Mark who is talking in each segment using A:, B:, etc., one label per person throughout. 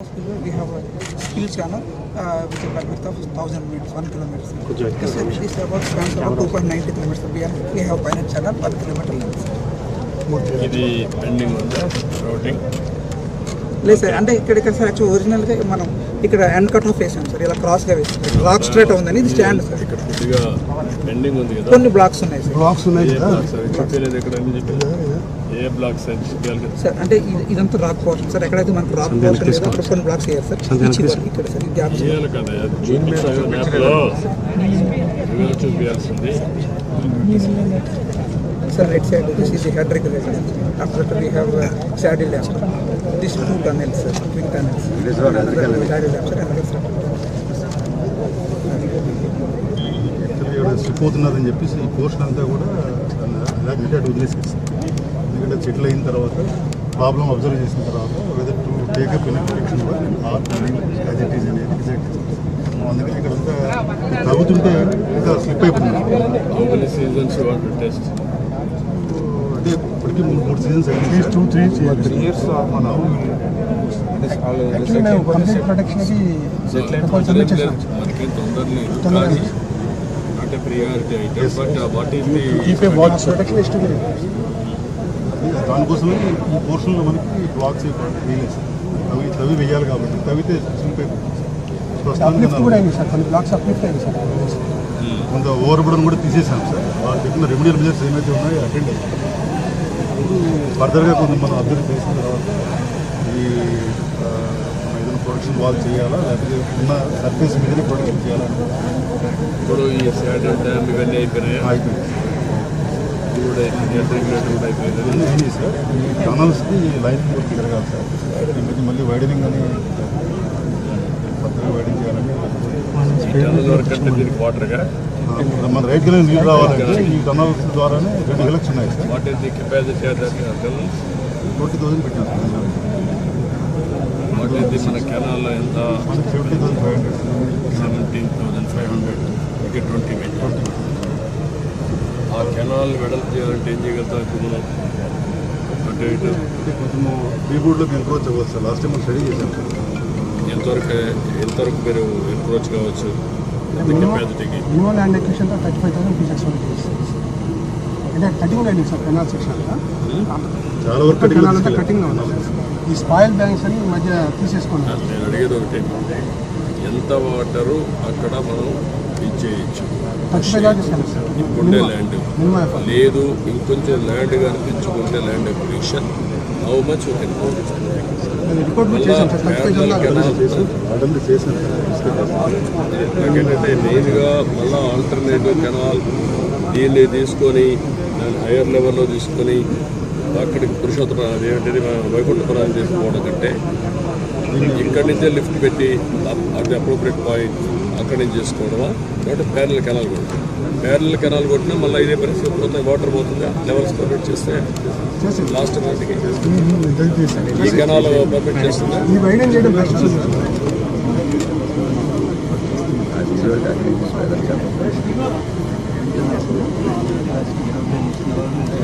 A: We have a skill channel uh, with a bandwidth of 1000 meters, 1 kilometers. This, is- this about spans about 2.90 kilometers. We have, we have pilot channel 1 kilometer length.
B: ఇది pending ఉందా routing
A: లేదు sir అంటే ఇక్కడ ఇక్కడ sir actual ఒరిజినల్గా మనం ఇక్కడ end cut off వేసాం సార్ ఇలా క్రాస్గా వేసాం రాక్ స్ట్రేట్ ఉందని ఇది స్టాండ్ సార్
B: ఇక్కడ పెండింగ్ ఉంది కదా
A: కొన్ని బ్లాక్స్ ఉన్నాయి సార్
C: బ్లాక్స్ ఉన్నాయి
B: ఏ
C: కదా
B: ఏ బ్లాక్స్
A: సార్ అంటే ఇది- ఇదంతా రాక్ పోర్షన్ సార్ ఎక్కడైతే మనకు రాక్ పోర్షన్ లేదో అక్కడ కొన్ని బ్లాక్స్ వేయాలి సార్. ఇచ్చి వరకు ఇక్కడ సార్ గ్యాప్
B: చేయాలి కదా మ్యాప్లో చూపించాల్సింది.
A: head regulator. After that, we have uh, saddle lamp. These two tunnels, sir, twin tunnels. Another saddle lamp, sir, another sir.
C: Slip అవుతున్నదని చెప్పేసి ఈ పోర్షన్ అంతా కూడా అలాగే అటు వదిలేసేసి ఎందుకంటే చెట్లు అయిన తర్వాత ప్రాబ్లం అబ్జర్వ్ చేసిన తర్వాత whether to take up in as it అనేది డిసైడ్ అందుకని ఇక్కడంతా తగ్గుతుంటే ఇంకా స్లిప్ అయిపోతుంది. అంటే ఇప్పటికీ మూడు మూడు సీజన్స్ టూ త్రీ ఇయర్స్ మన
A: protection
B: a priority item but what is the
C: keep a watch protection దానికోసమే ఈ పోర్షన్లో మనకి బ్లాక్స్ వేయలేదు. సార్ అవి తవి వేయాలి కాబట్టి
A: సార్
C: కొంత ఓవర్ బుడన్ కూడా తీసేసాం సార్. వాళ్ళు చెప్పిన రెమెడియల్ మెజర్స్ ఏమైతే ఉన్నాయో అటెండ్ ఫర్దర్గా కొంత మనం అబ్జర్వ్ చేసిన తర్వాత ఈ ఏదైనా ప్రొడక్షన్ వాల్ చేయాలా లేకపోతే ఉన్న సర్ఫేస్ మీదనే ప్రొడక్షన్ చేయాలా?
B: ఇప్పుడు ఈ డ్యామ్ ఇవన్నీ అయిపోయినాయి?
C: అయిపోయింది
B: కూడా రెగ్యులేటర్
C: అయినాయి సార్. ఈ టనల్స్కి లైన్ వర్క్ జరగాలి సార్. మధ్య మళ్ళీ వైడనింగ్ అని కొత్తగా వైడింగ్ చేయాలంటే
B: వాటర్గా
C: మన రైట్ కిలో నీళ్ళు రావాలంటే ఈ టనల్స్ ద్వారానే రెండు గిలక్స్ ఉన్నాయి sir.
B: What is the capacity of that
C: twenty thousand పెట్టాం సార్.
B: వాట్ ఈస్ ది మన కెనాల్లో ఎంత?
C: Fifty thousand five hundred
B: seventeen thousand five hundred ఇంకా ట్వంటీ ఆ కెనాల్ వెడల్పు చేయాలంటే ఏం చేయగలుగుతాం ఇప్పుడు మనం అటు ఇటు.
C: అంటే కొంచెము ఎంక్రోచ్ అవ్వచ్చు సార్. లాస్ట్ టైం మనం స్టడీ చేశాం సార్.
B: ఎంతవరకు ఎంతవరకు మీరు ఎన్క్రోచ్ కావచ్చు? ఎంత కెపాసిటీకి
D: minimum land acquisition thirty five thousand phases అంటే కటింగ్ అయింది సార్ కెనాల్ సెక్షన్
C: చాలా వరకు కటింగ్
D: అంతా ఈ స్పాయిల్ బ్యాంక్స్ అని ఈ మధ్య తీసేసుకున్నారు.
B: నేను అడిగేది ఒకటే. ఎంత వాటరు అక్కడ మనం ఇచ్చేయచ్చు ఉండే ల్యాండ్. లేదు ఇంకొంచెం ల్యాండ్ కనిపించుకుంటే ల్యాండ్ ఎక్విషన్ హౌ మచ్ నాకేంటంటే మెయిన్గా మళ్ళీ ఆల్టర్నేటివ్ కెనాల్ దీన్ని తీసుకొని దాన్ని హైయర్ లెవెల్లో తీసుకొని అక్కడికి పురుషోత్తరం అదేంటిది మన వైకుంఠపురం తీసుకోవడం కంటే ఇక్కడి నుంచే లిఫ్ట్ పెట్టి అది అప్రోప్రియట్ పాయింట్ అక్కడి నుంచి చేసుకోవడమా? కాబట్టి ప్యారల్ కెనాల్ కొట్టాం ప్యారల్ కెనాల్ కొట్టినా మళ్ళీ ఇదే పరిస్థితి పోతే వాటర్ పోతుందా? లెవెల్స్ పర్మిట్ చేస్తే లాస్ట్ నాటికి ఈ కెనాల్ పర్మిట్ చేస్తుందా?
D: ఈ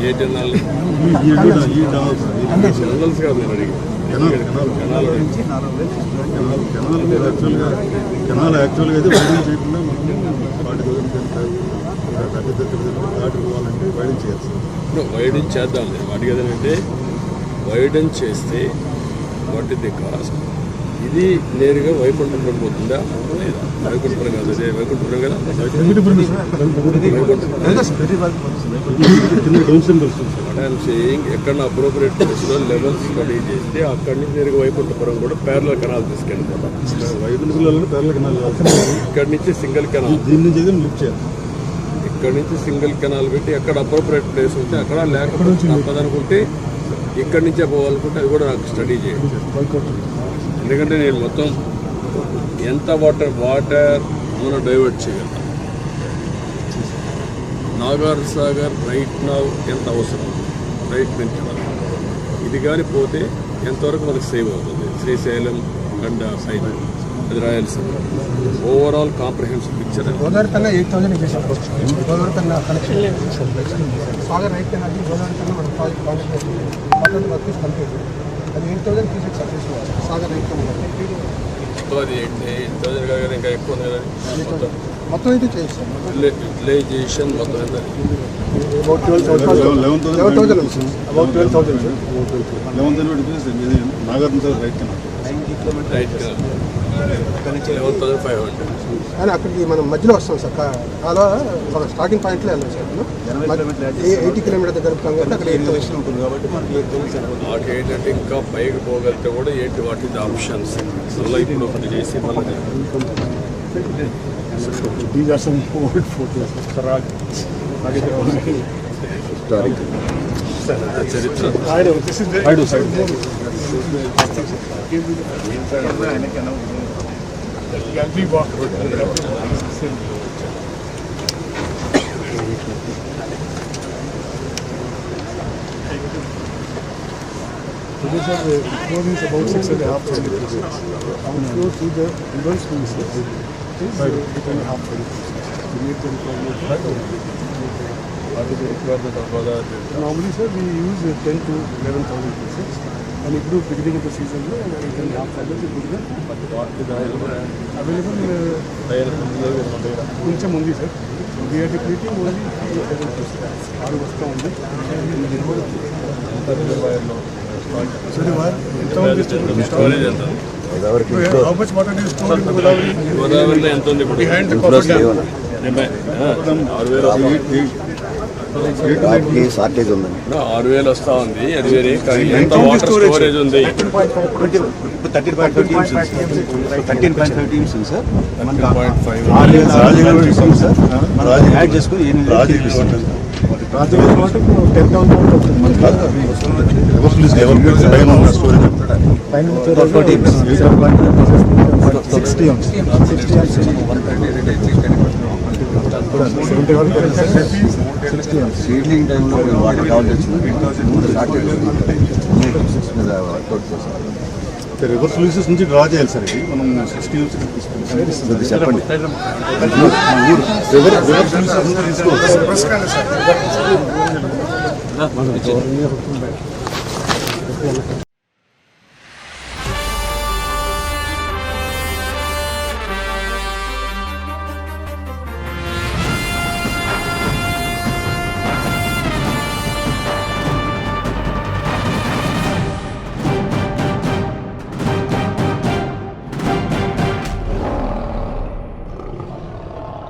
B: ఏ కాదు నేను
C: యాక్చువల్గా కెనాల్ యాక్చువల్గా అయితే వైడింగ్ చేయకుండా మనం ఫార్టీ థౌసండ్ దాటి పోవాలంటే వైడింగ్ చేయాలి. సార్
B: ఇప్పుడు వైడెన్ చేద్దాం అడిగేది ఏంటంటే వైడెన్ చేస్తే వాట్ ఇస్ ది కాస్ట్ ఇది నేరుగా వైకుంఠపురం పోతుందా? వైకుంఠపురం కాదు అదే వైకుంఠపురం కదా? వైకుంఠపురం ఐఎమ్ సేయింగ్ ఎక్కడ అప్రోప్రియేట్ ప్లేస్లో లెవెల్స్ స్టడీ చేస్తే అక్కడి నుంచి నేరుగా వైకుంఠపురం కూడా పేర్ల కెనాల్ తీసుకెళ్ళిపోతాం.
C: వైకుంఠపురంలో పేర్ల కెనాల్
B: ఇక్కడి నుంచి సింగిల్ కెనాల్
C: దీని నుంచి లిఫ్ట్ చేయాలి
B: ఇక్కడి నుంచి సింగిల్ కెనాల్ పెట్టి ఎక్కడ అప్రోప్రియేట్ ప్లేస్ ఉంటే అక్కడ లేకపోతే తప్పదనుకుంటే ఇక్కడి నుంచే పోవాలనుకుంటే అది కూడా నాకు స్టడీ చేయండి. ఎందుకంటే నేను మొత్తం ఎంత వాటర్ వాటర్ మనం డైవర్ట్ చేయగలుగుతాం నాగార్ సాగర్ రైట్ నౌ ఎంత అవసరం? రైట్ నుంచి ఇది కానీ పోతే ఎంతవరకు మనకు సేవ్ అవుతుంది? శ్రీశైలం గండ సైడ్ అది Rayalaseema overall comprehensive picture
D: Godavari కన్నా ఎయిట్ థౌసండ్ చేశాం. గోదావరి కన్నా connection Sagar right canal Godavari కన్నా మనం ప్రాజెక్ట్ కంప్లీట్
B: మొత్తం అది ఎయిట్ థౌసండ్ కాగానే ఇంకా ఎక్కువ ఉంది కదా. మొత్తం.
D: అయితే చేయిస్తాం
B: యూటిలైజేషన్ మొత్తం. ఎంత?
D: Thousand sir.
E: Eleven thousand rupees ఇది
B: లెవెన్ థౌసండ్ ఫైవ్ హండ్రెడ్
D: కానీ అక్కడికి మనం మధ్యలో వస్తాం సార్. కాలువ ఒక స్టార్టింగ్ పాయింట్లో వెళ్ళాం సార్ ఎయిటీ కిలోమీటర్ దగ్గర అక్కడ ఎయిట్ థౌసండ్ ఉంటుంది కాబట్టి మనకి ఎయిట్ థౌసండ్
B: మాకు ఏంటంటే ఇంకా పైకి పోగలిగితే కూడా ఏంటి వాటి ఆప్షన్స్ మళ్ళీ ఇప్పుడు ఒకటి చేసి మళ్ళీ
E: These are some old photos. I do. This is the. I do, sir. Gallery. Today, sir, the floor is about six and a half twenty percent. Floor to the reverse is six and a half twenty. We need to recover.
B: What is the requirement of Godavari?
E: Normally, sir, we use uh, 10 to 11,000 pieces. And ఇప్పుడు beginning of the season, and a half thousand ఇప్పుడు available కొంచెం ఉంది sir we are depleting only ఆరు వస్తూ ఉంది so ఎంత ఉంది
B: storage ఎంత
E: how much water is stored in Godavari
B: గోదావరిలో ఎంత ఉంది ఇప్పుడు
F: షార్టేజ్ ఉందండి
B: ఆరు వేలు వస్తా ఉంది అది వేరే. కానీ ఎంత వాటర్ స్టోరేజ్ ఉంది?
F: Thirteen point five TMCs thirteen point five TMCs ఉంది సార్ సార్ యాడ్ చేసుకుని ఎనిమిది
E: రాజకీయ water ten thousand sixty
F: seedling టైంలో వాటర్ కావాలి వచ్చింది షార్టేజ్ మీద వర్కౌట్ చేస్తాం
E: రివర్ సొల్యూషన్స్ నుంచి డ్రా చేయాలి సార్. ఇది మనం సిక్స్టీ తీసుకుంటాం
F: చెప్పండి
E: రివర్ రివర్ సొల్యూషన్స్ నుంచి తీసుకోవాలి